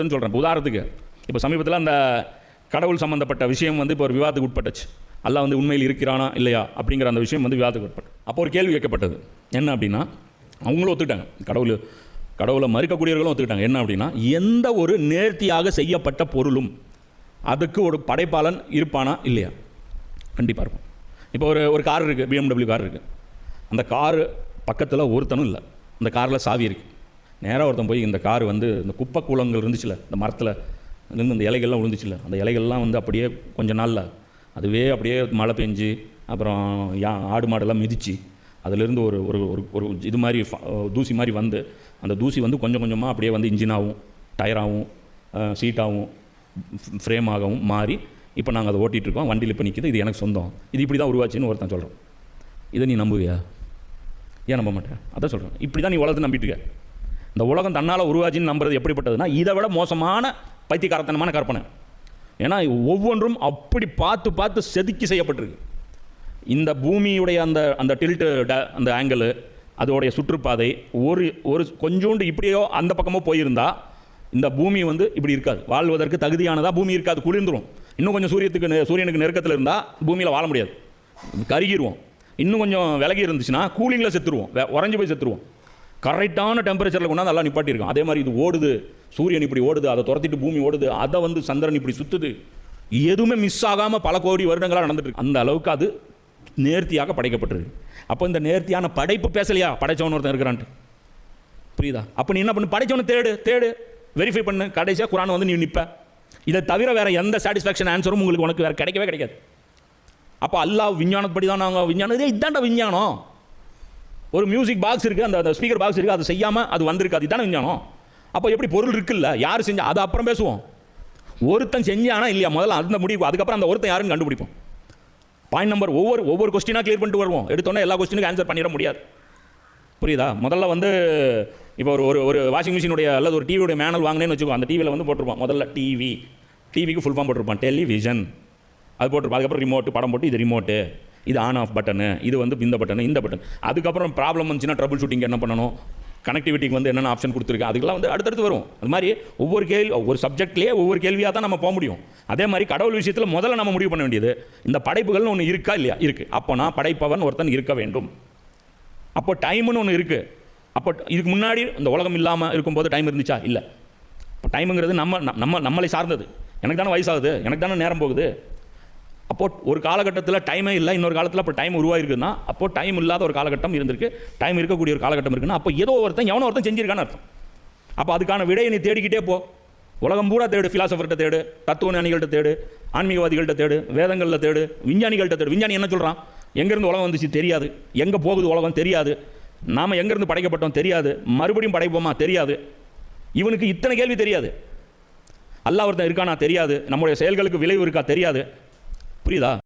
சொல்கிறேன் உதாரணத்துக்கு இப்போ சமீபத்தில் அந்த கடவுள் சம்மந்தப்பட்ட விஷயம் வந்து இப்போ ஒரு விவாதத்துக்கு உட்பட்டுச்சு. அல்லாஹ் வந்து உண்மையில் இருக்கிறானா இல்லையா அப்படிங்கிற அந்த விஷயம் வந்து விவாதத்துக்கு உட்பட்டு. அப்போ ஒரு கேள்வி கேட்கப்பட்டது. என்ன அப்படின்னா அவங்களும் ஒத்துக்கிட்டாங்க. கடவுள் கடவுளை மறுக்கக்கூடியவர்களும் ஒத்துக்கிட்டாங்க. என்ன அப்படின்னா எந்த ஒரு நேர்த்தியாக செய்யப்பட்ட பொருளும் அதுக்கு ஒரு படைப்பாளன் இருப்பானா இல்லையா? கண்டிப்பாக இருக்கும். இப்போ ஒரு ஒரு கார் இருக்குது பிஎம்டபிள்யூ கார் இருக்குது அந்த காரு பக்கத்தில் ஒருத்தனும் இல்லை. அந்த காரில் சாவி இருக்குது நேராக ஒருத்தன் போய் இந்த கார் வந்து இந்த குப்பை கூலங்கள் இருந்துச்சுல இந்த மரத்தில் இருந்து இந்த இலைகள்லாம் விழுந்துச்சுல அந்த இலைகள்லாம் வந்து அப்படியே கொஞ்ச நாளில் அதுவே அப்படியே மழை பெஞ்சு அப்புறம் யா ஆடு மாடெல்லாம் மிதித்து அதிலிருந்து ஒரு ஒரு ஒரு ஒரு இது மாதிரி ஃப- தூசி மாதிரி வந்து அந்த தூசி வந்து கொஞ்சம் கொஞ்சமாக அப்படியே வந்து இன்ஜினாகவும் டயராகவும் சீட்டாகவும் ஃப்ரேம் ஆகவும் மாறி இப்போ நாங்கள் அதை ஓட்டிகிட்ருக்கோம் வண்டியில் இப்போ நிற்கிது இது எனக்கு சொந்தம். இது இப்படி தான் உருவாச்சுன்னு ஒருத்தன் சொல்கிறோம் இதை நீ நம்புவியா? ஏன் நம்ப மாட்டேன்? அதான் சொல்கிறேன் இப்படி தான் நீ உலகத்தை நம்பிட்டு இருக்க. இந்த உலகம் தன்னால் உருவாச்சின்னு நம்புறது எப்படிப்பட்டதுன்னா இதை விட மோசமான பைத்தியக்காரத்தனமான கற்பனை. ஏன்னா ஒவ்வொன்றும் அப்படி பார்த்து பார்த்து செதுக்கி செய்யப்பட்டிருக்கு. இந்த பூமியுடைய அந்த அந்த டில்ட்டு அந்த ஆங்கிள் அதோடைய சுற்றுப்பாதை ஒரு ஒரு கொஞ்சோண்டு இப்படியோ அந்த பக்கமோ போயிருந்தா இந்த பூமி வந்து இப்படி இருக்காது. வாழ்வதற்கு தகுதியானதாக பூமி இருக்காது குளிர்ந்துரும். இன்னும் கொஞ்சம் சூரியத்துக்கு சூரியனுக்கு நெருக்கத்தில் இருந்தால் பூமியில் வாழ முடியாது. கருகிருவோம். இன்னும் கொஞ்சம் விலகி இருந்துச்சுன்னா கூலிங்கில் செத்துருவோம். வெ- போய் செத்துருவோம். கரெக்டான டெம்பரேச்சரில் கொண்டாந்து நல்லா நிப்பாட்டியிருக்கோம் அதே மாதிரி இது ஓடுது சூரியன் இப்படி ஓடுது அதை துரத்திட்டு பூமி ஓடுது அதை வந்து சந்திரன் இப்படி சுற்றுது எதுவுமே மிஸ் ஆகாமல் பல கோடி வருடங்களாக நடந்துட்டு அந்த அளவுக்கு அது நேர்த்தியாக படைக்கப்பட்டிருக்கு. அப்போ இந்த நேர்த்தியான படைப்பு பேசலையா? படைச்சவன் ஒருத்தன் இருக்கிறான்ட்டு. புரியுதா? அப்போ நீ என்ன பண்ணு? படைச்சவனை தேடு தேடு. வெரிஃபை பண்ணு. கடைசியாக குரான் வந்து நீ நிற்ப இதை தவிர வேறு எந்த சாட்டிஸ்ஃபேக்ஷன் ஆன்சரும் உங்களுக்கு உனக்கு வேறு கிடைக்கவே கிடைக்காது. அப்போ அல்லாஹ் விஞ்ஞானப்படி தான் நாங்கள் விஞ்ஞானம். இதே இதாண்டா விஞ்ஞானம். ஒரு மியூசிக் பாக்ஸ் இருக்குது அந்த ஸ்பீக்கர் பாக்ஸ் இருக்குது அது செய்யாமல் அது வந்திருக்கு. அது விஞ்ஞானம். அப்போ எப்படி பொருள் இருக்குல்ல? யார் செஞ்சால் அது அப்புறம் பேசுவோம். ஒருத்தன் செஞ்சானா இல்லையா? முதல்ல அந்த முடிவு. அதுக்கப்புறம் அந்த ஒருத்தன் யாருன்னு கண்டுபிடிப்போம். பாயிண்ட் நம்பர் ஒவ்வொரு ஒவ்வொரு கொஸ்டினாக கிளியர் பண்ணிட்டு வருவோம். எடுத்தோன்னே எல்லா கொஸ்டினுக்கும் ஆன்சர் பண்ணிட முடியாது. புரியுதா? முதல்ல வந்து இப்போ ஒரு ஒரு ஒரு வாஷிங் மிஷினுடைய அல்லது ஒரு டிவியுடைய மேனல் வாங்கினேன்னு வச்சுக்கோ அந்த டிவியில் வந்து போட்டிருப்பான். முதல்ல டிவி டிவிக்கு ஃபுல் ஃபார்ம் போட்டிருப்பான். டெலிவிஷன் அது போட்டிருப்பான். அதுக்கப்புறம் ரிமோட்டு படம் போட்டு இது ரிமோட்டு இது ஆன் ஆஃப் பட்டனு இது வந்து இந்த பட்டனு இந்த பட்டன் அதுக்கப்புறம் ப்ராப்ளம் வந்துச்சுன்னா ட்ரபுள் ஷூட்டிங் என்ன பண்ணணும்? கனெக்டிவிட்டிக்கு வந்து என்னென்ன ஆப்ஷன் கொடுத்துருக்கு? அதுக்கெல்லாம் வந்து அடுத்தடுத்து வரும். அது மாதிரி ஒவ்வொரு கேள்வி ஒவ்வொரு சப்ஜெக்ட்லேயே ஒவ்வொரு கேள்வியாக தான் நம்ம போக முடியும். அதே மாதிரி கடவுள் விஷயத்தில் முதல்ல நம்ம முடிவு பண்ண வேண்டியது இந்த படைப்புகள்னு ஒன்று இருக்கா இல்லையா? இருக்குது அப்போனா படைப்பவன் ஒருத்தன் இருக்க வேண்டும். அப்போ டைம்னு ஒன்று இருக்குது அப்போ இதுக்கு முன்னாடி இந்த உலகம் இல்லாமல் இருக்கும்போது டைம் இருந்துச்சா? இல்லை. இப்போ டைமுங்கிறது நம்ம நம்ம நம்மளை சார்ந்தது. எனக்கு தானே வயசாகுது. எனக்கு தானே நேரம் போகுது. அப்போது ஒரு காலகட்டத்தில் டைமே இல்லை இன்னொரு காலத்தில் அப்போ டைம் உருவாயிருக்குன்னா அப்போ டைம் இல்லாத ஒரு காலகட்டம் இருந்திருக்கு. டைம் இருக்கக்கூடிய ஒரு காலகட்டம் இருக்குன்னா அப்போ ஏதோ ஒருத்தன் எவனோ ஒருத்தன் செஞ்சிருக்கான்னு அர்த்தம். அப்போ அதுக்கான விடையை நீ தேடிக்கிட்டே போ. உலகம் பூரா தேடு ஃபிலாசபர்கிட்ட தேடு தத்துவ ஞானிகள்கிட்ட தேடு ஆன்மீகவாதிகள்கிட்ட தேடு வேதங்களில் தேடு விஞ்ஞானிகள்கிட்ட தேடு. விஞ்ஞானி என்ன சொல்கிறான் எங்கேருந்து உலகம் வந்துச்சு தெரியாது. எங்கே போகுது உலகம் தெரியாது. நாம் எங்கேருந்து படைக்கப்பட்டோம் தெரியாது. மறுபடியும் படைப்போமா? தெரியாது. இவனுக்கு இத்தனை கேள்வி தெரியாது. அல்லா ஒருத்தன் இருக்கானா? தெரியாது. நம்முடைய செயல்களுக்கு விளைவு இருக்கா? தெரியாது. புரியுதா